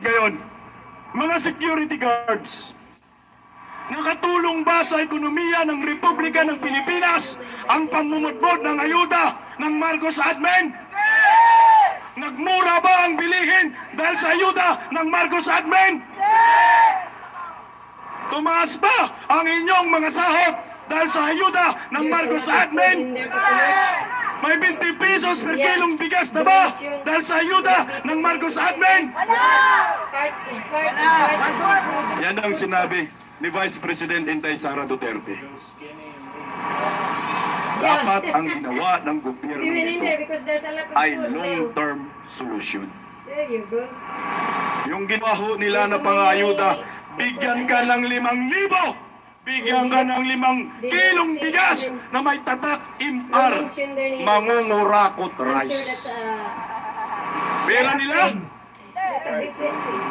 ngayon? Mga security guards, nakatulong ba sa ekonomiya ng Republika ng Pilipinas ang pangmumutbod ng ayuda ng Marcos admin? Nagmura ba ang bilihin dahil sa ayuda ng Marcos admin? Tumaas ba ang inyong mga sahot dahil sa ayuda ng Marcos admin? May 20 pesos per kilong bigas na ba? Dahil sa ayuda ng Marcos admin? Yan ang sinabi ni Vice President Inday Sara Duterte. Dapat ang ginawa ng gobyerno nito because there's a lot of ay long-term solution. There you go. Yung ginawa ho nila na pangayuda, bigyan ka ng limang libo, bigyan ka ng limang kilong bigas na may tatak imar, mangungurakot rice. a, Pera nila, that's a business thing.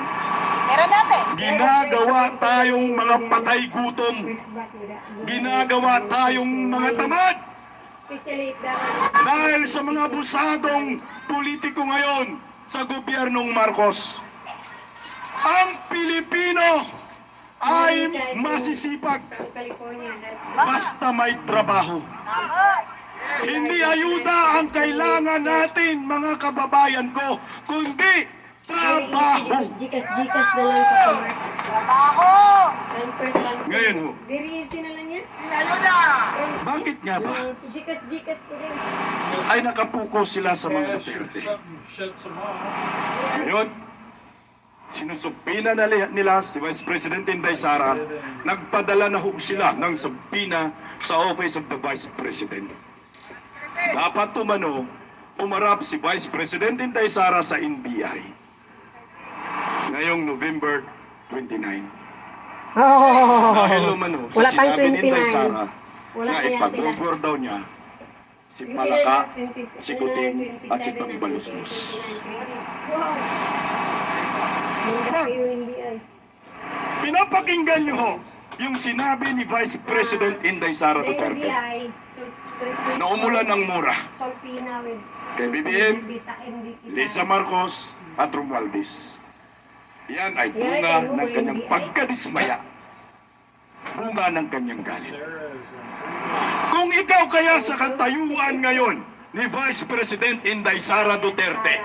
Pero dati, ginagawa tayong mga patay gutom, ginagawa tayong mga tamad, dahil sa mga abusadong politiko ngayon sa gobyernong Marcos. Ang Pilipino ay masisipag basta may trabaho. Hindi ayuda ang kailangan natin mga kababayan ko, kundi trabaho. Jikas, jikas na lang pa trabaho! Transfer, transfer. Ngayon ho. Easy na lang yan. Bakit nga ba Jikas, jikas po rin. ay nakapuko sila sa mga Duterte? Ngayon, sinusupina na nila si Vice President Inday Sara, nagpadala na ho sila ng subpina sa Office of the Vice President. Dapat tumano, umarap si Vice President Inday Sara sa NBI. Ngayong November 29. Oh, Dahil umano, sa Wala pang sinabi ni Inday 29. Sara, Wala na ipag-over daw niya si Palaka, si Kuting, at si Pagbaluslos. Pinapakinggan niyo ho yung sinabi ni Vice President Inday Sara Sa Duterte na umulan ng mura kay BBM. Lisa Marcos at Romualdez. Yan ay bunga ng kanyang pagkadismaya. Bunga ng kanyang galit. Kung ikaw kaya sa katayuan ngayon ni Vice President Inday Sara Duterte,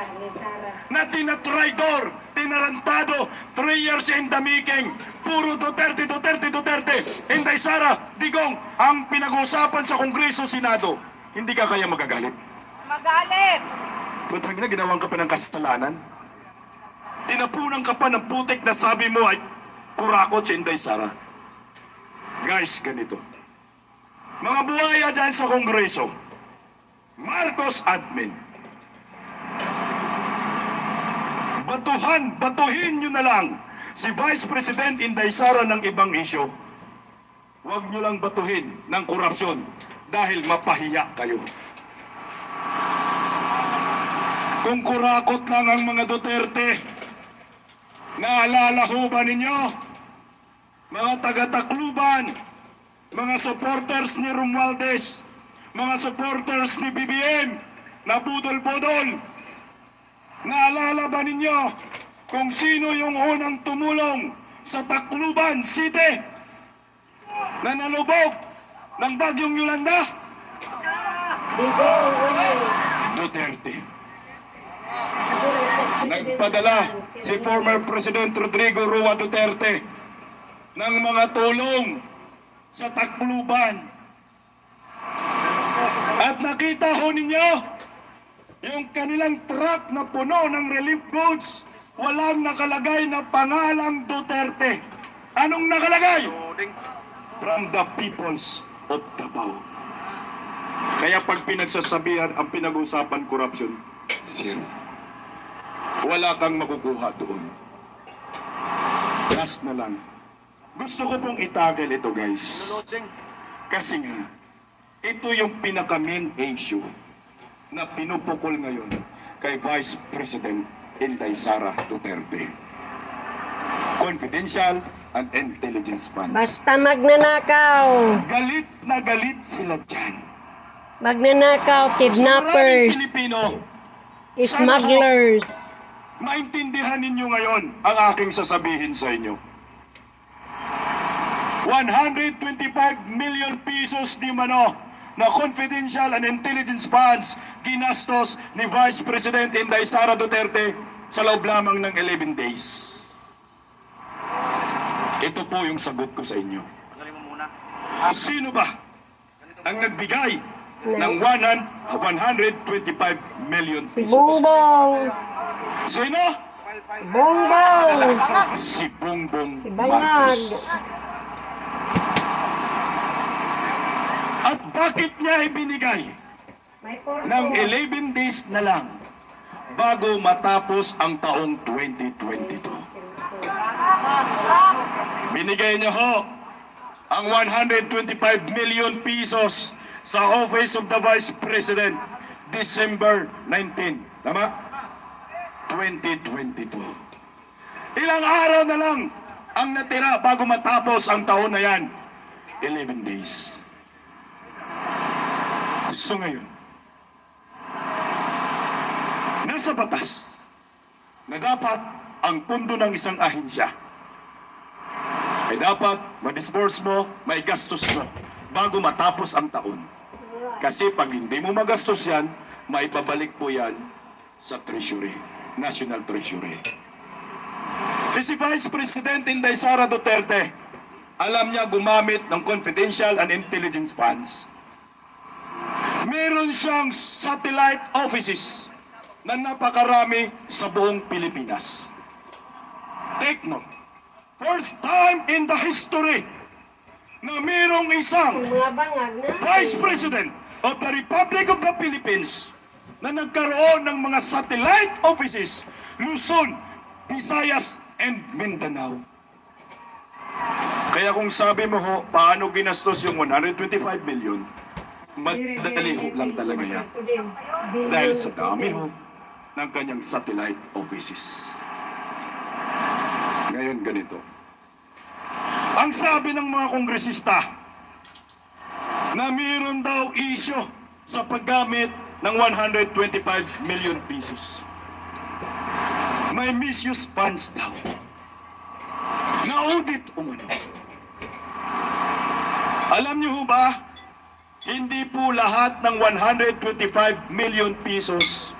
na tinatraidor, tinarantado, three years in the making, puro Duterte, Duterte, Duterte, Inday Sara, Digong, ang pinag-uusapan sa Kongreso, Senado, hindi ka kaya magagalit. Magalit! Putang na, ginawan ka pa ng kasalanan. Tinapunan ka pa ng putik na sabi mo ay kurakot si Inday Sara. Guys, ganito. Mga buhaya dyan sa Kongreso, Marcos admin, batuhan, batuhin nyo na lang si Vice President Inday Sara ng ibang isyo. Huwag nyo lang batuhin ng korupsyon dahil mapahiya kayo. Kung kurakot lang ang mga Duterte, naalala ho ba ninyo? Mga taga-Tacluban, mga supporters ni Romualdez, mga supporters ni BBM, na budol-budol. Naalala ba ninyo kung sino yung unang tumulong sa Tacluban City na nalubog ng bagyong Yolanda? Duterte. Nagpadala si former President Rodrigo Rua Duterte ng mga tulong sa Tacluban. At nakita ho ninyo yung kanilang truck na puno ng relief goods, walang nakalagay na pangalang Duterte. Anong nakalagay? From the peoples of Davao. Kaya pag pinagsasabihan ang pinag-usapan korupsyon, zero. Wala kang makukuha doon. Last na lang. Gusto ko pong itagel ito guys. Kasi nga, ito yung pinaka-main issue na pinupukol ngayon kay Vice President Inday Sara Duterte. Confidential and intelligence funds. Basta magnanakaw. Galit na galit sila dyan. Magnanakaw, kidnappers, Pilipino, smugglers. maintindihan ninyo ngayon ang aking sasabihin sa inyo. 125 million pesos di mano na confidential and intelligence funds ginastos ni Vice President Inday Sara Duterte sa loob lamang ng 11 days. Ito po yung sagot ko sa inyo. Sino ba ang nagbigay ng 100 125 million pesos? Bongbong. Sino? Bongbong. Si Bongbong Si. Marcos. Bakit niya ibinigay ng 11 days na lang bago matapos ang taong 2022? Binigay niya ho ang 125 million pesos sa Office of the Vice President December 19. Tama? 2022. Ilang araw na lang ang natira bago matapos ang taon na yan. 11 days. So ngayon, nasa batas na dapat ang pundo ng isang ahensya ay dapat ma-disburse mo, may gastos mo bago matapos ang taon. Kasi pag hindi mo magastos yan, maipabalik po yan sa Treasury, National Treasury. Eh si Vice President Inday Sara Duterte, alam niya gumamit ng confidential and intelligence funds. Meron siyang satellite offices na napakarami sa buong Pilipinas. Take note, first time in the history na merong isang. Vice President of the Republic of the Philippines na nagkaroon ng mga satellite offices Luzon, Visayas, and Mindanao. Kaya kung sabi mo ho, paano ginastos yung 125 million, madali ho lang talaga yan. Dahil sa dami ho ng kanyang satellite offices. Ngayon ganito. Ang sabi ng mga kongresista, na mayroon daw issue sa paggamit ng 125 million pesos. May misuse funds daw. Na-audit umano. Alam niyo ba, hindi po lahat ng 125 million pesos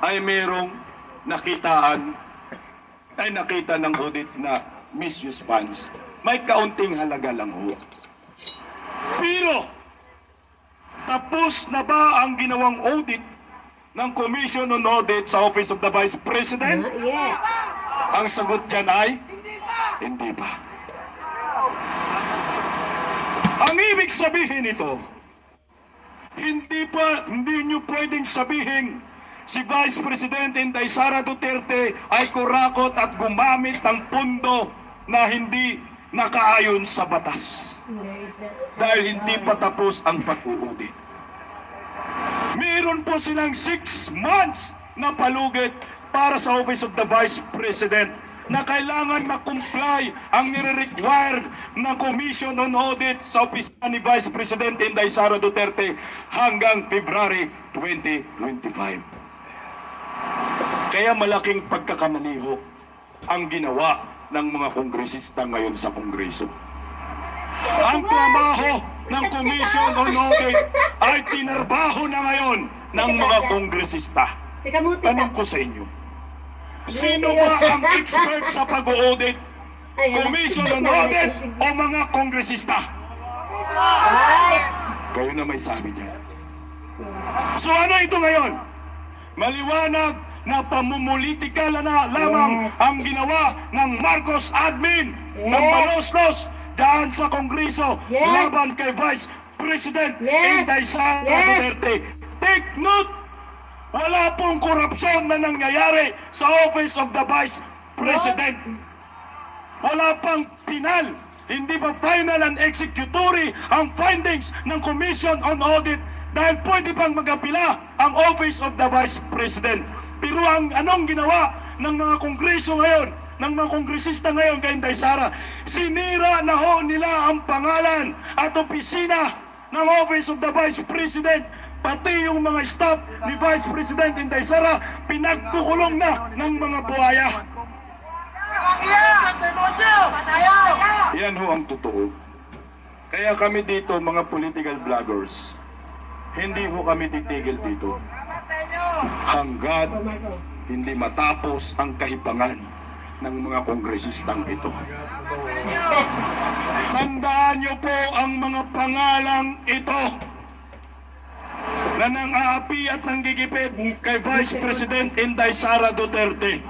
ay merong nakitaan ay nakita ng audit na misuse funds. May kaunting halaga lang ho. Pero, tapos na ba ang ginawang audit ng Commission on Audit sa Office of the Vice President? Yet. Ang sagot dyan ay, hindi pa. Ang sabihin nito, hindi pa, hindi nyo pwedeng sabihin si Vice President Inday Sara Duterte ay kurakot at gumamit ng pundo na hindi nakaayon sa batas dahil hindi pa tapos ang pag-uudit. Meron po silang six months na palugit para sa Office of the Vice President na kailangan ma-comply ang nire-require ng Commission on Audit sa opisina ni Vice President Inday Sara Duterte hanggang February 2025. Kaya malaking pagkakamaniho ang ginawa ng mga kongresista ngayon sa Kongreso. Ang trabaho ng Commission on Audit ay tinarbaho na ngayon ng mga kongresista. Tanong ko sa inyo, sino ba ang expert sa pag-audit? Commission on Audit o mga kongresista? Ay! Kayo na may sabi dyan. So ano ito ngayon? Maliwanag na pamumulitikal na lamang ang ginawa ng Marcos admin ng. Baloslos dyan sa Kongreso laban kay Vice President. Inday Sara. Duterte. Take note! Wala pong korupsyon na nangyayari sa Office of the Vice President. Wala pang pinal. Hindi pa final and executory ang findings ng Commission on Audit dahil pwede pang magapila ang Office of the Vice President. Pero ang anong ginawa ng mga kongreso ngayon, ng mga kongresista ngayon kay Inday Sara, sinira na ho nila ang pangalan at opisina ng Office of the Vice President pati yung mga staff ni Vice President Inday Sara, pinagkukulong na ng mga buhaya. Yan ho ang totoo. Kaya kami dito, mga political vloggers, hindi ho kami titigil dito. Hanggat hindi matapos ang kahibangan ng mga kongresistang ito. Tandaan niyo po ang mga pangalang ito na nang aapi at nanggigipit kay Vice President Inday Sara Duterte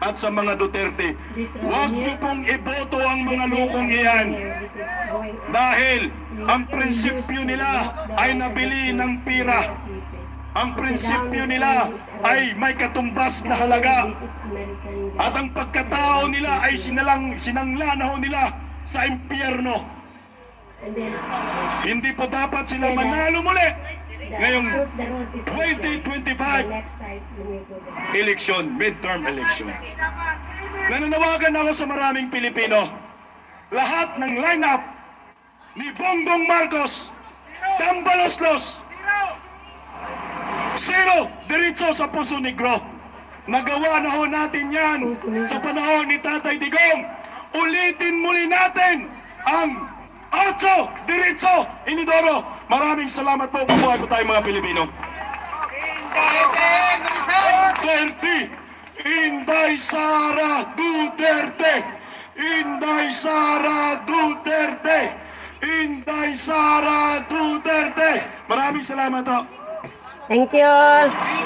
at sa mga Duterte. Huwag niyo pong iboto ang mga lukong iyan dahil ang prinsipyo nila ay nabili ng pira. Ang prinsipyo nila ay may katumbas na halaga. At ang pagkatao nila ay sinalang, sinangla na ho nila sa impyerno. Hindi po dapat sila manalo muli ngayong 2025 election, midterm election. Nananawagan ako sa maraming Pilipino. Lahat ng lineup ni Bongbong Marcos, Tambaloslos, Zero, diretso sa Puso Negro. Nagawa na ho natin yan sa panahon ni Tatay Digong. Ulitin muli natin ang Ocho, diretso, Inidoro. Maraming salamat po. Mabuhay po tayo mga Pilipino. Duterte, Inday Sara Duterte, Inday Sara Duterte, Inday Sara Duterte. Maraming salamat po. Thank you.